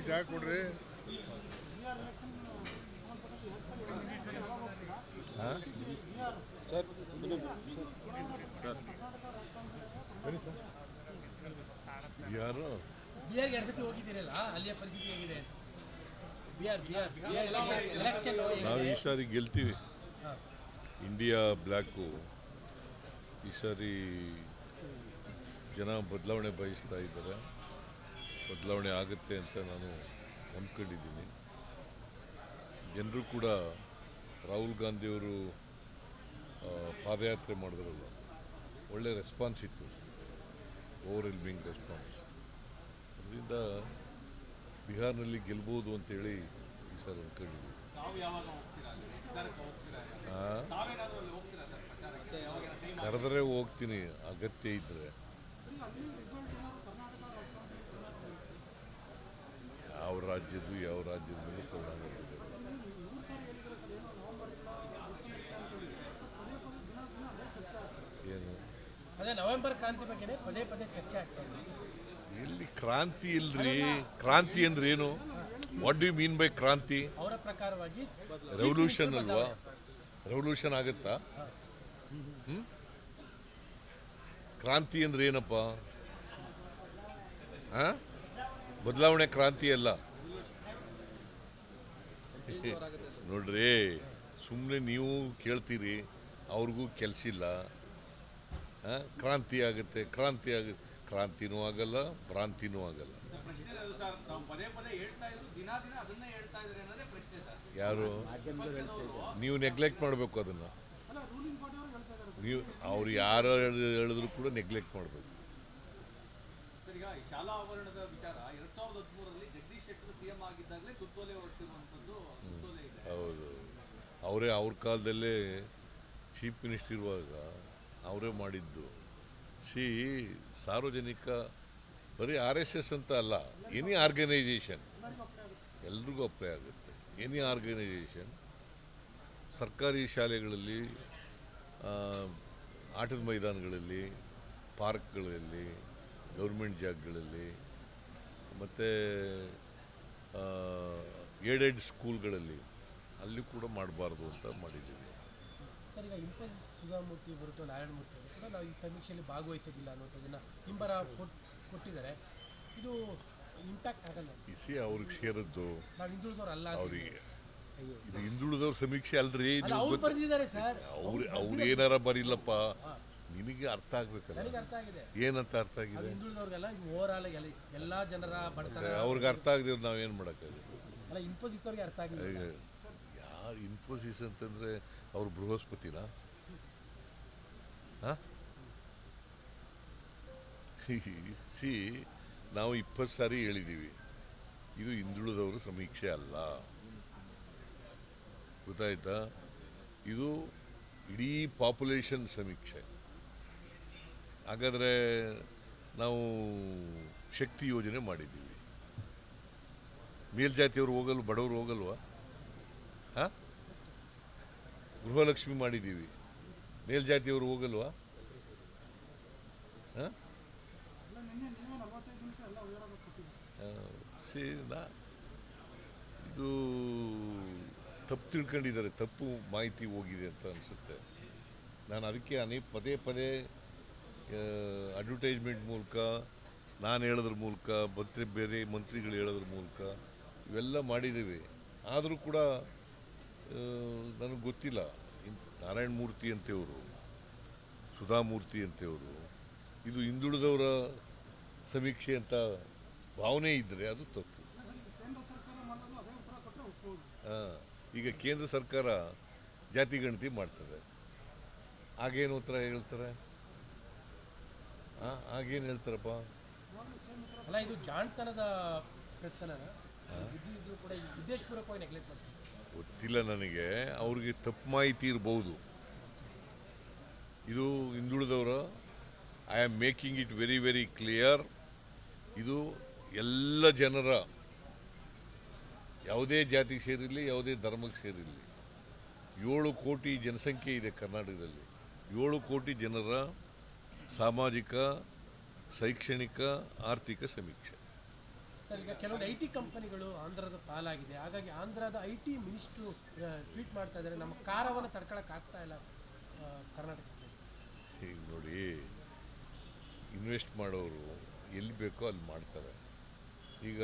ನಮ್ಗೆ ಜಾಗ ಕೊಡ್ರಿ ಬನ್ನಿ ಸರ್. ಯಾರು? ಬಿಹಾರ್ಗೆ ಎರಡು ಸತಿ ಹೋಗಿದ್ದೀರಲ್ಲ ಅಲ್ಲಿಯ ಪರಿಸ್ಥಿತಿ ಹೇಗಿದೆ? ಬಿಹಾರ್ ಬಿಹಾರ್ ಬಿಹಾರ್. ಎಲೆಕ್ಷನ್ ಎಲೆಕ್ಷನ್ ನಾವು ಈ ಸಾರಿ ಗೆಲ್ತೀವಿ ಇಂಡಿಯಾ ಬ್ಲ್ಯಾಕು ಈ ಸಾರಿ ಜನ ಬದಲಾವಣೆ ಬಯಸ್ತಾ ಇದ್ದಾರೆ. ಬದಲಾವಣೆ ಆಗುತ್ತೆ ಅಂತ ನಾನು ನಂಬ್ಕೊಂಡಿದ್ದೀನಿ ಜನರು ಕೂಡ ರಾಹುಲ್ ಗಾಂಧಿಯವರು ಪಾದಯಾತ್ರೆ ಮಾಡಿದ್ರಲ್ಲ ಒಳ್ಳೆ ರೆಸ್ಪಾನ್ಸ್ ಇತ್ತು. ಓವರ್ ಎಲ್ಮಿಂಗ್ ರೆಸ್ಪಾನ್ಸ್ ಅದರಿಂದ ಬಿಹಾರ್ನಲ್ಲಿ ಗೆಲ್ಬೋದು ಅಂತೇಳಿ ಈ ಸರ್ ಅಂದ್ಕೊಂಡಿದ್ದೀವಿ ಕರೆದರೆ ಹೋಗ್ತೀನಿ ಅಗತ್ಯ ಅಲ್ಲಿ? ನಿರ್ಧಾರಕ್ಕೆ ಹೋಗ್ತೀರಾ ಆ? ತಾವೇನಾದ್ರೂ ಅಲ್ಲಿ ಹೋಗ್ತೀರಾ ಸರ್ ಪ್ರಚಾರಕ್ಕೆ ಯಾವಾಗ ಟೈಮ್ ಕರೆದ್ರೆ ಹೋಗ್ತೀನಿ ಅಗತ್ಯ ಇದ್ರೆ ಯಾವ ರಾಜ್ಯದ್ದು ಯಾವ ರಾಜ್ಯದ ಮೇಲೆ ಪರಿಣಾಮ ಬೀರೋದು. ಏನು? ಅದೇ ನವೆಂಬರ್ ಕ್ರಾಂತಿ ಬಗ್ಗೆನೇ ಪದೇ ಪದೇ ಚರ್ಚೆ ಆಗ್ತಾ ಇದೆ. ಎಲ್ಲಿ ಕ್ರಾಂತಿ ಇಲ್ರಿ? ಕ್ರಾಂತಿ ಅಂದ್ರೆ ಏನು? What do mean by kranti? ಅವರ ಪ್ರಕಾರವಾಗಿ ರೆವಲ್ಯೂಷನ್ ಅಲ್ವಾ? ರೆವಲ್ಯೂಷನ್ ಆಗುತ್ತಾ? ಕ್ರಾಂತಿ ಅಂದ್ರೆ ಏನಪ್ಪ? ಬದಲಾವಣೆ ಕ್ರಾಂತಿ ಅಲ್ಲ. ನೋಡ್ರಿ ಸುಮ್ಮನೆ ನೀವು ಕೇಳ್ತೀರಿ, ಅವ್ರಿಗೂ ಕೆಲಸ ಇಲ್ಲ? ಕ್ರಾಂತಿ ಆಗುತ್ತೆ ಕ್ರಾಂತಿ ಆಗುತ್ತೆ ಕ್ರಾಂತಿನೂ ಆಗಲ್ಲ, ಭ್ರಾಂತಿನೂ ಆಗಲ್ಲ. ಯಾರು? ನೀವು ನೆಗ್ಲೆಕ್ಟ್ ಮಾಡಬೇಕು ಅದನ್ನು. ನೀವು, ಅವ್ರು ಯಾರು ಹೇಳ್- ಹೇಳಿದ್ರು ಕೂಡ ನೆಗ್ಲೆಕ್ಟ್ ಮಾಡಬೇಕು. ಈಗ ಶಾಲಾ ಆವರಣದ ವಿಚಾರ, ಎರಡ್ ಸಾವಿರದ ಹದಿಮೂರರಲ್ಲಿ ಜಗದೀಶ್ ಶೆಟ್ಟರ್ ಸಿಎಂ ಆಗಿದ್ದಾಗಲೇ ಸುತ್ತೋಲೆ ಹೊರಡಿಸಿರುವಂತದ್ದು ಸುತ್ತೋಲೆ ಇದೆ. ಹೌದು. ಅವರೇ ಅವ್ರ ಕಾಲದಲ್ಲೇ ಚೀಫ್ ಮಿನಿಸ್ಟರ್ ಇರುವಾಗ ಅವರೇ ಮಾಡಿದ್ದು. ಸಿ ಸಾರ್ವಜನಿಕ, ಬರೀ ಆರ್ ಎಸ್ ಎಸ್ ಅಂತ ಅಲ್ಲ, ಎನಿ ಆರ್ಗನೈಜೇಷನ್ ಎಲ್ರಿಗೂ ಅಪ್ಲೈ ಆಗುತ್ತೆ. ಎನಿ ಆರ್ಗನೈಜೇಷನ್ ಸರ್ಕಾರಿ ಶಾಲೆಗಳಲ್ಲಿ ಆಟದ ಮೈದಾನಗಳಲ್ಲಿ, ಪಾರ್ಕ್ಗಳಲ್ಲಿ ಗೌರ್ಮೆಂಟ್ ಜಾಗಗಳಲ್ಲಿ ಮತ್ತು ಏಡೆಡ್ ಸ್ಕೂಲ್ಗಳಲ್ಲಿ ಅಲ್ಲಿ ಕೂಡ ಮಾಡಬಾರ್ದು ಅಂತ ಮಾಡಿದ್ದೀವಿ. ಸರ್ ಈಗ ಇಂಪೆನ್ಸ್ ಸುಧಾಮೂರ್ತಿ ಬರುತ್ತೋ ನಾರಾಯಣ ಮೂರ್ತಿ ಕೂಡ ನಾವು ಈ ಸಮೀಕ್ಷೆಯಲ್ಲಿ ಭಾಗವಹಿಸೋದಿಲ್ಲ ಅನ್ನೋದನ್ನು ಹಿಂಬರ ಕೊಟ್- ಕೊಟ್ಟಿದ್ದಾರೆ. ಇದು ಇಂಪ್ಯಾಕ್ಟ್ ಆಗಲ್ಲ. ಇಸಿ ಅವ್ರಿಗೆ ಸೇರಿದ್ದು ನಾವು ಹಿಂದುಳಿದವ್ರು ಅಲ್ಲ ಅವರಿಗೆ ಇದು ಹಿಂದುಳಿದವ್ರ ಸಮೀಕ್ಷೆ ಅಲ್ರಿ ಅವ್ರು ಅವ್ರು ಅವ್ರು ಏನಾರ ಬರಿಲ್ಲಪ್ಪ ನಿನಗೆ ಅರ್ಥ ಆಗ್ಬೇಕಲ್ಲ. ನನಗೆ ಅರ್ಥ ಆಗಿದೆ. ಏನಂತ ಅರ್ಥ ಅದು ಆಗಿದೆ ಹಿಂದುಳಿದವ್ರಿಗೆಲ್ಲ ಓವರ್ ಆಲ್ ಎಲ್ಲ ಜನರ ಬಡತನ ಅವ್ರಿಗೆ ಅರ್ಥ ಆಗದೆ ನಾವೇನು ಮಾಡೋಕ್ಕಾಗುತ್ತೆ ಅಲ್ಲ ಅವ್ರಿಗೆ ಅರ್ಥ ಆಗಿಲ್ಲ ಈಗ ಯಾರು ಇನ್ಫೋಸಿಸ್ ಅಂತಂದರೆ ಅವ್ರು ಬೃಹಸ್ಪತಿನ? ಸಿ ನಾವು ಇಪ್ಪತ್ತು ಸಾರಿ ಹೇಳಿದ್ದೀವಿ ಇದು ಹಿಂದುಳಿದವರು ಸಮೀಕ್ಷೆ ಅಲ್ಲ. ಗೊತ್ತಾಯ್ತಾ? ಇದು ಇಡೀ ಪಾಪ್ಯುಲೇಷನ್ ಸಮೀಕ್ಷೆ. ಹಾಗಾದರೆ ನಾವು ಶಕ್ತಿ ಯೋಜನೆ ಮಾಡಿದ್ದೀವಿ. ಮೇಲ್ಜಾತಿಯವರು ಹೋಗಲು ಬಡವರು ಹೋಗಲ್ವಾ? ಹಾಂ? ಗೃಹಲಕ್ಷ್ಮಿ ಮಾಡಿದ್ದೀವಿ. ಮೇಲ್ಜಾತಿಯವರು ಹೋಗಲ್ವಾ? ಹಾಂ? ಸಿ ಇದು ತಪ್ಪು ತಿಳ್ಕೊಂಡಿದ್ದಾರೆ, ತಪ್ಪು ಮಾಹಿತಿ ಹೋಗಿದೆ ಅಂತ ಅನಿಸುತ್ತೆ. ನಾನು ಅದಕ್ಕೆ ಅನೇಕ ಪದೇ ಪದೇ ಅಡ್ವರ್ಟೈಸ್ಮೆಂಟ್ ಮೂಲಕ, ನಾನು ಹೇಳೋದ್ರ ಮೂಲಕ ಮಂತ್ರಿ ಬೇರೆ ಮಂತ್ರಿಗಳು ಹೇಳೋದ್ರ ಮೂಲಕ ಇವೆಲ್ಲ ಮಾಡಿದ್ದೀವಿ. ಆದರೂ ಕೂಡ ನನಗೆ ಗೊತ್ತಿಲ್ಲ. ನಾರಾಯಣ ಮೂರ್ತಿ ಅಂತೇವರು ಸುಧಾಮೂರ್ತಿ ಅಂತೇವರು ಇದು ಹಿಂದುಳಿದವರ ಸಮೀಕ್ಷೆ ಅಂತ ಭಾವನೆ ಇದ್ದರೆ ಅದು ತಪ್ಪು. ಈಗ ಕೇಂದ್ರ ಸರ್ಕಾರ ಜಾತಿ ಗಣತಿ ಮಾಡ್ತದೆ. ಆಗೇನು ಉತ್ತರ ಹೇಳ್ತಾರೆ? ಆಗೇನು ಹೇಳ್ತಾರಪ್ಪ? ಅಲ್ಲ ಇದು ಜಾಣ್ತನದ ಉದ್ದೇಶಪೂರ್ವಕವಾಗಿ ನೆಗ್ಲೆಕ್ಟ್ ಮಾಡ್ತಾರೆ. ಗೊತ್ತಿಲ್ಲ ನನಗೆ. ಅವ್ರಿಗೆ ತಪ್ಪು ಮಾಹಿತಿ ಇರಬಹುದು ಇದು ಹಿಂದುಳಿದವರು I am making it very very clear ಇದು ಎಲ್ಲ ಜನರ ಯಾವುದೇ ಜಾತಿಗೆ ಸೇರಿರಲಿ ಯಾವುದೇ ಧರ್ಮಕ್ಕೆ ಸೇರಿರಲಿ. ಏಳು ಕೋಟಿ ಜನಸಂಖ್ಯೆ ಇದೆ ಕರ್ನಾಟಕದಲ್ಲಿ. ಏಳು ಕೋಟಿ ಜನರ ಸಾಮಾಜಿಕ ಶೈಕ್ಷಣಿಕ ಆರ್ಥಿಕ ಸಮೀಕ್ಷೆ. ಸರ್ ಈಗ ಕೆಲವೊಂದು ಐ ಟಿ ಕಂಪನಿಗಳು ಆಂಧ್ರದ ಪಾಲಾಗಿದೆ. ಹಾಗಾಗಿ ಆಂಧ್ರದ ಐ ಟಿ ಮಿನಿಸ್ಟ್ರು ಟ್ವೀಟ್ ಮಾಡ್ತಾ ಇದ್ದಾರೆ. ನಮ್ಮ ಕಾರವನ್ನು ತಡ್ಕೊಳಕ್ ಆಗ್ತಾ ಇಲ್ಲ ಕರ್ನಾಟಕಕ್ಕೆ. ಈಗ ನೋಡಿ ಇನ್ವೆಸ್ಟ್ ಮಾಡೋರು ಎಲ್ಲಿ ಬೇಕೋ ಅಲ್ಲಿ ಮಾಡ್ತಾರೆ. ಈಗ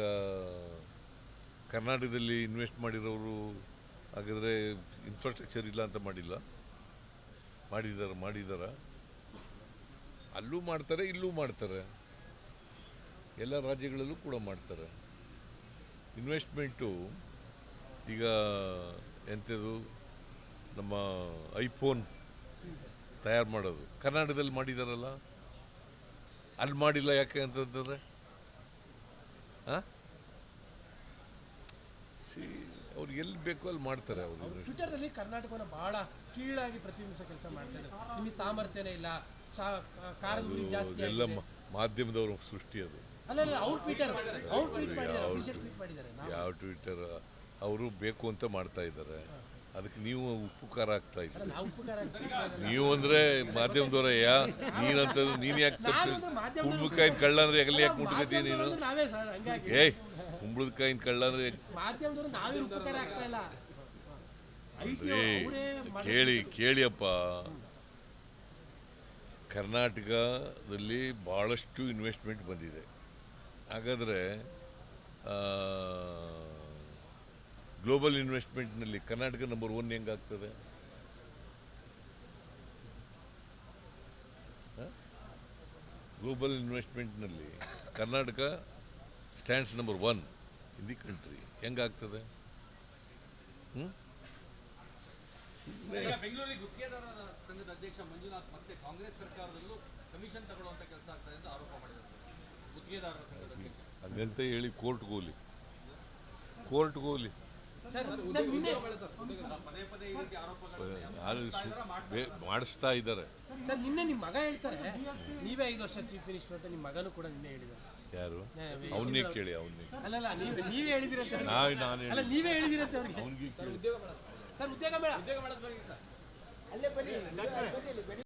ಕರ್ನಾಟಕದಲ್ಲಿ ಇನ್ವೆಸ್ಟ್ ಮಾಡಿರೋರು ಹಾಗಾದರೆ ಇನ್ಫ್ರಾಸ್ಟ್ರಕ್ಚರ್ ಇಲ್ಲ ಅಂತ ಮಾಡಿಲ್ಲ. ಮಾಡಿದಾರ ಮಾಡಿದಾರ. ಅಲ್ಲೂ ಮಾಡ್ತಾರೆ ಇಲ್ಲೂ ಮಾಡ್ತಾರೆ. ಎಲ್ಲ ರಾಜ್ಯಗಳಲ್ಲೂ ಕೂಡ ಮಾಡ್ತಾರೆ. ಇನ್ವೆಸ್ಟ್ಮೆಂಟು ಈಗ ಎಂಥದ್ದು ನಮ್ಮ ಐಫೋನ್ ತಯಾರು ಮಾಡೋದು. ಕರ್ನಾಟಕದಲ್ಲಿ ಮಾಡಿದಾರಲ್ಲ? ಅಲ್ಲಿ ಮಾಡಿಲ್ಲ ಯಾಕೆ ಅಂತಂದರೆ ಹಾಂ? ಸಿ ಅವ್ರು ಎಲ್ಲಿ ಬೇಕೋ ಅಲ್ಲಿ ಮಾಡ್ತಾರೆ ಅವರು ಟ್ವಿಟರ್ನಲ್ಲಿ ಕರ್ನಾಟಕವನ್ನು ಬಹಳ ಕೀಳಾಗಿ ಪ್ರತಿಬಿಂಬಿಸೋ ಕೆಲಸ ಮಾಡ್ತಾರೆ ನಿಮಗೆ ಸಾಮರ್ಥ್ಯನೇ ಇಲ್ಲ. ಎಲ್ಲ ಮಾಧ್ಯಮದವರು ಸೃಷ್ಟಿ ಅದು. ಯಾವ ಟ್ವಿಟರ್ ಅವರು ಬೇಕು ಅಂತ ಮಾಡ್ತಾ ಇದ್ದಾರೆ. ಅದಕ್ಕೆ ನೀವು ಉಪಕಾರ ಆಗ್ತಾ ಇದ್ದೀರಿ. ನೀವು ಅಂದ್ರೆ ಮಾಧ್ಯಮದವರ ಯಾ? ನೀನಂತ ನೀನ್ ಯಾಕೆ ಕುಂಬಳಕಾಯಿನ ಕಳ್ಳ ಅಂದ್ರೆ ಎಲ್ಲಿ ಯಾಕೆ ಮುಟ್ಕೋತೀನಿ ನೀನು? ಏಯ್ ಕುಂಬಳಕಾಯಿನ ಕಳ್ಳ ಅಂದ್ರೆ ಏ ಕೇಳಿ ಕೇಳಿಯಪ್ಪ. ಕರ್ನಾಟಕದಲ್ಲಿ ಭಾಳಷ್ಟು ಇನ್ವೆಸ್ಟ್ಮೆಂಟ್ ಬಂದಿದೆ. ಹಾಗಾದರೆ ಗ್ಲೋಬಲ್ ಇನ್ವೆಸ್ಟ್ಮೆಂಟ್ನಲ್ಲಿ ಕರ್ನಾಟಕ ನಂಬರ್ ಒನ್ ಹೆಂಗಾಗ್ತದೆ? Global ಇನ್ವೆಸ್ಟ್ಮೆಂಟ್ನಲ್ಲಿ Karnataka stands number one in the country ಹೆಂಗಾಗ್ತದೆ? ಹ್ಞೂ ಬೆಂಗಳೂರಿಗೆ ಗುತ್ತಿಗೆದಾರರ ಸಂಘದ ಅಧ್ಯಕ್ಷ ಮಂಜುನಾಥ್ ಮತ್ತೆ ಕಾಂಗ್ರೆಸ್ ಸರ್ಕಾರದಲ್ಲೂ ಕಮಿಷನ್ ತಗೊಳ್ಳುವಂತ ಕೆಲಸ ಆಗ್ತದೆ ಅಂತ ಆರೋಪ ಮಾಡಿದ್ದಾರೆ. ಗುತ್ತಿಗೆದಾರರ ಸಂಘದ ಅಧ್ಯಕ್ಷ. ಹಂಗಂತ ಹೇಳಿ ಕೋರ್ಟ್ ಗೋಲಿ? ಕೋರ್ಟ್ ಗೋಲಿ. ಮಾಡಿಸ್ತಾ ಇದ್ದಾರೆ. ಸರ್ ನಿನ್ನೆ ನಿಮ್ಮ ಮಗ ಹೇಳ್ತಾರೆ ನೀವೇ ಐದು ವರ್ಷ ಚೀಫ್ ಮಿನಿಸ್ಟರ್ ಅಂತ ನಿಮ್ಮ ಮಗನೂ ಕೂಡ ನಿನ್ನೆ ಹೇಳಿದ್ದಾರೆ. ಯಾರು? ಅವನ್ನೇ ಕೇಳಿ ಅವನ್ನೇ. ಅಲ್ಲಲ್ಲ ನೀವೇ ಹೇಳಿದಿರಂತೆ. ನಾವು ನಾನು ನೀವೇ ಹೇಳಿದಿರಂತೆ ಅವ್ರಿಗೆ. ಉದ್ಯೋಗ ಸರ್ ಉದ್ಯೋಗ ಮೇಳ ಉದ್ಯೋಗ ಸರ್. ಅಲ್ಲೇ ಬನ್ನಿ.